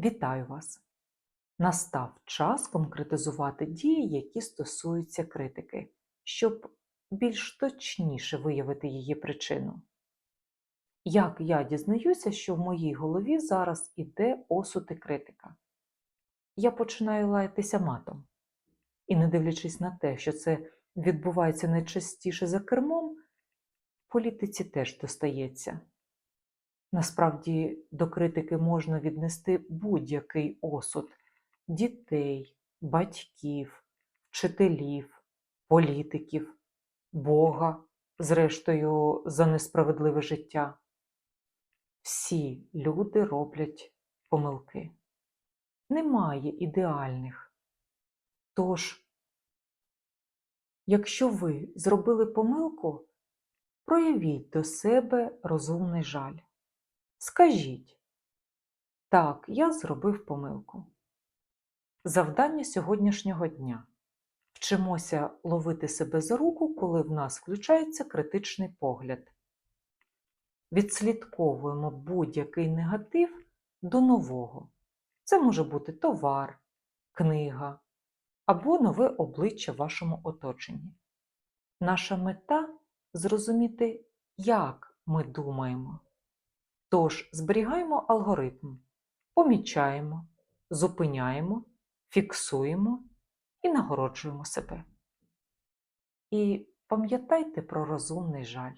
Вітаю вас! Настав час конкретизувати дії, які стосуються критики, щоб більш точніше виявити її причину. Як я дізнаюся, що в моїй голові зараз іде осуд і критика? Я починаю лаятися матом. І не дивлячись на те, що це відбувається найчастіше за кермом, політиці теж достається. Насправді до критики можна віднести будь-який осуд дітей, батьків, вчителів, політиків, Бога, зрештою, за несправедливе життя. Всі люди роблять помилки. Немає ідеальних. Тож, якщо ви зробили помилку, проявіть до себе розумний жаль. Скажіть, так, я зробив помилку. Завдання сьогоднішнього дня. Вчимося ловити себе за руку, коли в нас включається критичний погляд. Відслідковуємо будь-який негатив до нового. Це може бути товар, книга або нове обличчя в вашому оточенні. Наша мета зрозуміти, як ми думаємо. Тож зберігаємо алгоритм, помічаємо, зупиняємо, фіксуємо і нагороджуємо себе. І пам'ятайте про розумний жаль.